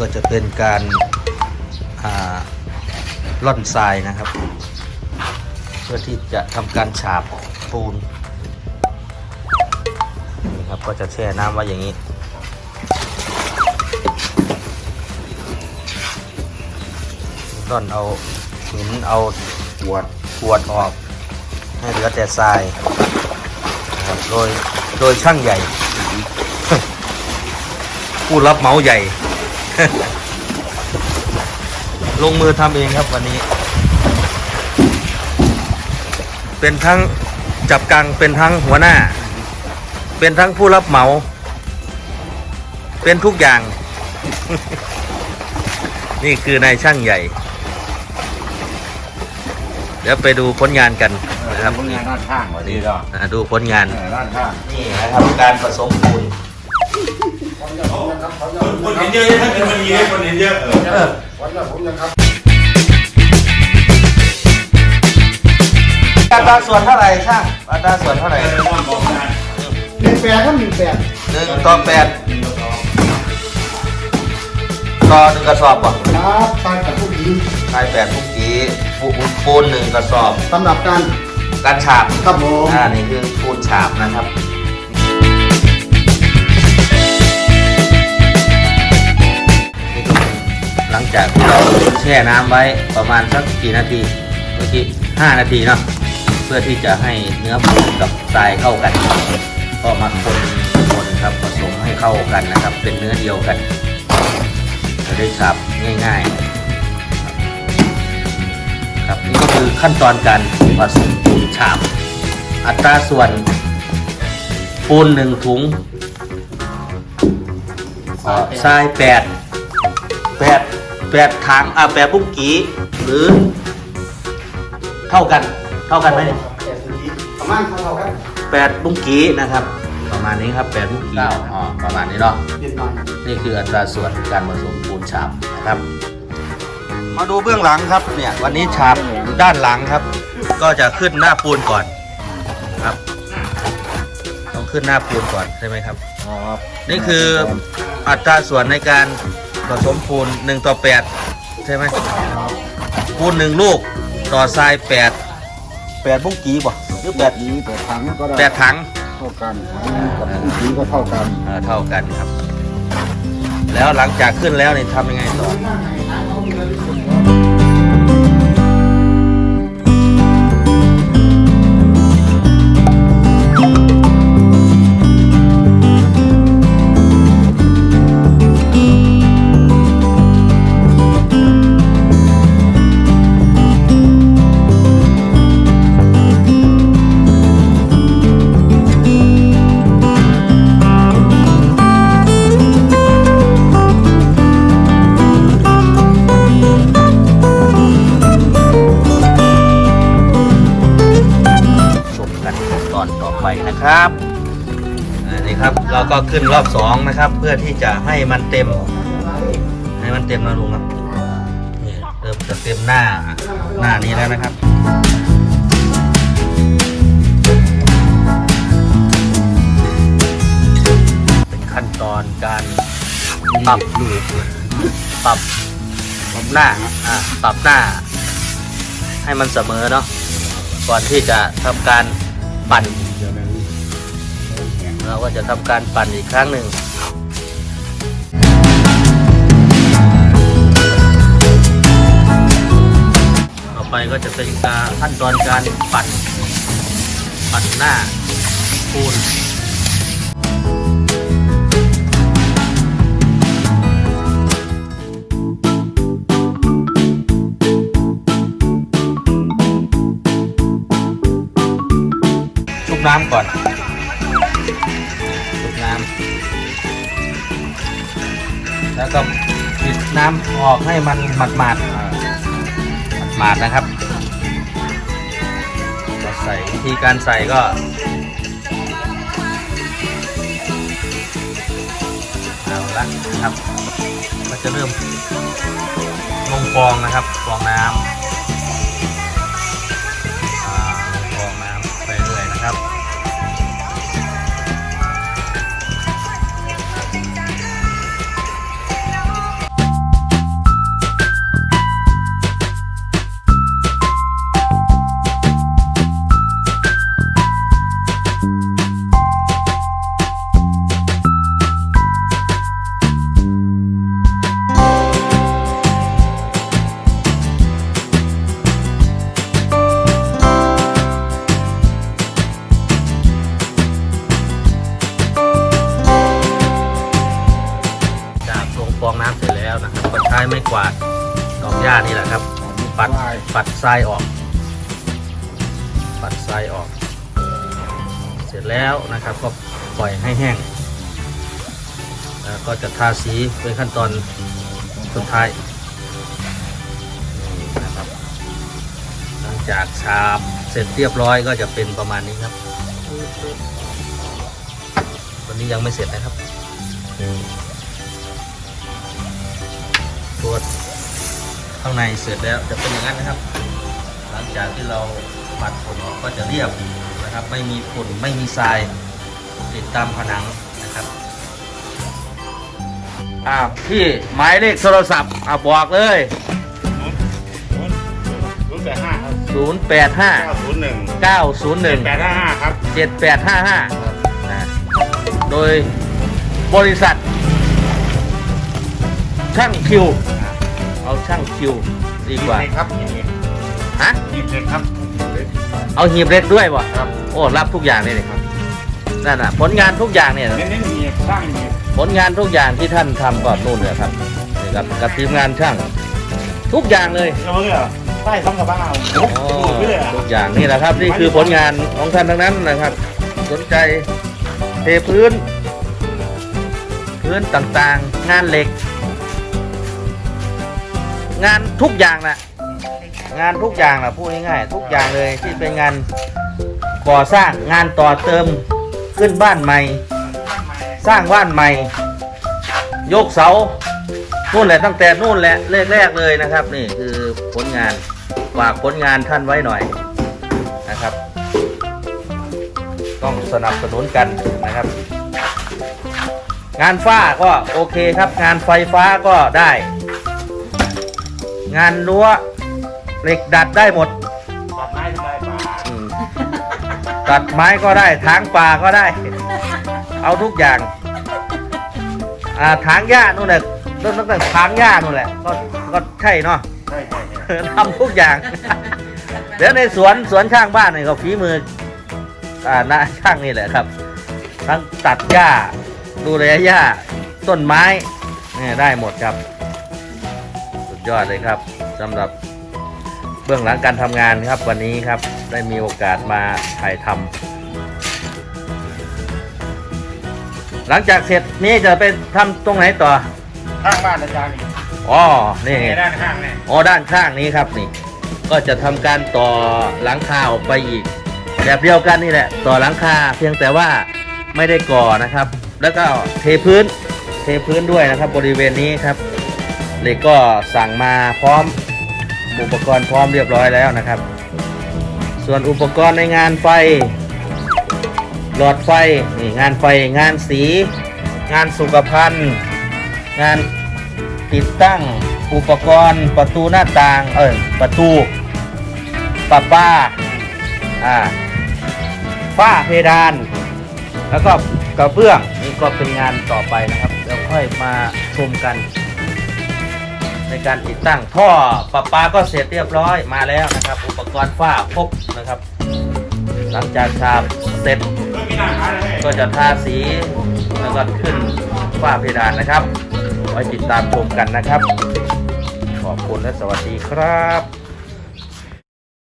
ก็จะเป็นการาล่อนทรายนะครับ เพื่อที่จะทำการฉาบปูนนี่ครับก็จะแช่น้ำไว้อย่างนี้ร่อนเอาหินเอาขวดขวดออกให้เหลือแต่ทรายโดยโดยช่างใหญ่ ผู้รับเหมาใหญ่ ลงมือทำเองครับวันนี้ เป็นทั้งจับกังเป็นทั้งหัวหน้า เป็นทั้งผู้รับเหมา เป็นทุกอย่าง นี่คือนายช่างใหญ่ เดี๋ยวไปดูผลงานกันนะครับพวกนี้ด้านข้างกว่าดีก็อ่าดูผลงานด้านข้างนี่นะครับการผสมปูน คนเห็นเยอะถ้าเป็นคนดีคนเห็นเยอะเอออัตราส่วนเท่าไหร่ช่างอัตราส่วนเท่าไหร่ว่าบอกงานหนึ่งแปดครับหนึ่งแปดหนึ่งต่อแปดต่อหนึ่งกระสอบป่ะครับตายกับผู้หญิงทายแปดทุกกีปูนปูนหนึ่งกระสอบสำหรับการการฉาบครับผมอ่านี่คือปูนฉาบนะครับ จากที่เราแช่น้ำไว้ประมาณสักกี่นาทีเมื่อกี้ห้านาทีเนาะเพื่อที่จะให้เนื้อปูกับทรายเข้ากัน ก็มาคนคนครับผสมให้เข้ากันนะครับ เป็นเนื้อเดียวกันจะได้ฉาบง่าย ๆ ครับนี่ก็คือขั้นตอนการผสมปูนฉาบอัตราส่วนปูนหนึ่งถุงทรายแปดแปด แปดถังอ่าแปดปุกกีหรือ เท่ากันเท่ากันไหมเนี่ยประมาณเท่าๆกันแปดปุกกีนะครับ ประมาณนี้ครับแปดปุกกีอ๋อประมาณนี้เนาะเด็ดหน่อยนี่คืออัตราส่วนการผสมปูนฉาบนะครับ มาดูเบื้องหลังครับเนี่ยวันนี้ฉาบด้านหลังครับ ก็จะขึ้นหน้าปูนก่อนครับ ต้องขึ้นหน้าปูนก่อนใช่ไหมครับครับนี่คืออัตราส่วนในการ ผสมปูน1ต่อ8ใช่ไหมปูนหนึ่งลูกต่อทราย8 8บุ้งกีบ่หรือแบ8บนี้แต่ถังก็ได้8ถังเท่ากันถังกับผู้หญิงก็เท่ากันเอ่อเท่ากันครับ แล้วหลังจากขึ้นแล้วนี่ทำยังไงต่อ อันนี้ครับเราก็ขึ้นรอบสองนะครับ เพื่อที่จะให้มันเต็ม ให้มันเต็มนะลุงครับนี่เริ่มจะเต็มหน้าหน้านี้แล้วนะครับเป็นขั้นตอนการปรับลูกปรับปรับหน้าอ่าปรับหน้า ให้มันเสมอเนาะก่อนที่จะทำการปั่น เราก็จะทำการปั่นอีกครั้งหนึ่งต่อไปก็จะเป็นการขั้นตอนการปั่น ปั่นหน้าปูนชุบน้ำก่อน แล้วก็ปิดน้ำออกให้มันหมาดหมาดหมาดๆนะครับก็ใส่วิธีการใส่ก็เอาละนะครับมันจะเริ่มลงฟองนะครับ ฟองน้ำ ฟองน้ำเสร็จแล้วนะครับกวาดดอกหญ้านี่แหละครับ ปัดปัดทรายออก ปัดทรายออก เสร็จแล้วนะครับก็ปล่อยให้แห้งแล้วก็จะทาสีเป็นขั้นตอนสุดท้ายนี่นะครับหลังจากฉาบเสร็จเรียบร้อยก็จะเป็นประมาณนี้ครับวันนี้ยังไม่เสร็จนะครับ ตัวข้างในเสร็จแล้วจะเป็นอย่างนั้นนะครับ หลังจากที่เราปัดฝุ่นออกก็จะเรียบนะครับ ไม่มีฝุ่นไม่มีทรายติดตามผนังนะครับอ่าพี่หมายเลขโทรศัพท์อ่าบอกเลยศูนย์แปดห้าครับ0 8 5เก้าศูนย์หนึ่ง9 0 1แปดห้าห้าครับ7855นะโดยบริษัทช่างคิว เอาช่างคิวดีกว่าหีบเหล็ครับหีบเหล็กฮะ หีบเหล็กครับเอาหีบเหล็กด้วยวะครับโอ้รับทุกอย่างเลยเลยครับนั่นน่ะผลงานทุกอย่างเนี่ย เน้นเน้นหีบสร้างหีบผลงานทุกอย่างที่ท่านทำก่อนนู่นเลยครับนี่ครับกับทีมงานช่าง ทุกอย่างเลยเราเนี่ยใต้ท้องกับบ้านเอาอ๋อไม่เลยอะทุกอย่างนี่แหละครับ นี่คือผลงานของท่านทั้งนั้นนะครับ สนใจเทพื้น พื้นต่างๆ งานเหล็ก งานทุกอย่างนะงานทุกอย่างนะพูดง่ายๆทุกอย่างเลยที่เป็นงานก่อสร้างงานต่อเติมขึ้นบ้านใหม่ สร้างบ้านใหม่ ยกเสานู่นแหละตั้งแต่นู่นแหละแรกๆเลยนะครับ นี่คือผลงานฝากผลงานท่านไว้หน่อยนะครับ ต้องสนับสนุนกันนะครับ งานฝ้าก็โอเคครับ งานไฟฟ้าก็ได้ งานรั้วเหล็กดัดได้หมด ตัดไม้ทำลายป่าอืมตัดไม้ก็ได้ถางป่าก็ได้ เอาทุกอย่าง อ่าถางหญ้านู่นแหละเริ่มตั้งแต่ถางหญ้านู่นแหละก็ก็ใช่เนาะ ใช่ใช่ใช่ทำทุกอย่าง เดี๋ยวในสวนสวนข้างบ้านนี่ก็ฝีมืออ่านาช่างนี่แหละครับ ทั้งตัดหญ้า ดูแลหญ้าต้นไม้เนี่ยได้หมดครับสุด ยอดเลยครับสำหรับเบื้องหลังการทำงานครับวันนี้ครับได้มีโอกาสมาถ่ายทำหลังจากเสร็จนี้จะไปทำตรงไหนต่อข้างบ้านอาจารย์นี่อ๋อนี่ในด้านข้างเนี่ยอ๋อด้านข้างนี้ครับนี่ ก็จะทำการต่อหลังคาออกไปอีก แบบเดียวกันนี่แหละ ต่อหลังคาเพียงแต่ว่าไม่ได้ก่อนะครับ แล้วก็เทพื้นเทพื้นด้วยนะครับบริเวณนี้ครับ เหล็กก็สั่งมาพร้อมอุปกรณ์พร้อมเรียบร้อยแล้วนะครับ ส่วนอุปกรณ์ในงานไฟ หลอดไฟนี่งานไฟงานสี งานสุขภัณฑ์ งานติดตั้งอุปกรณ์ประตูหน้าต่างเออประตูปะป้าอ่าฝ้าเพดาน แล้วก็กระเบื้องนี่ก็เป็นงานต่อไปนะครับ เดี๋ยวค่อยมาชมกัน ในการติดตั้งท่อปะปาก็เสร็จเรียบร้อยมาแล้วนะครับ อุปกรณ์ฝ้าครบนะครับ หลังจากทาเสร็จก็จะทาสีแล้วก็ขึ้นฝ้าเพดานนะครับ ไว้ติดตามชมกันนะครับ ขอบคุณและสวัสดีครับ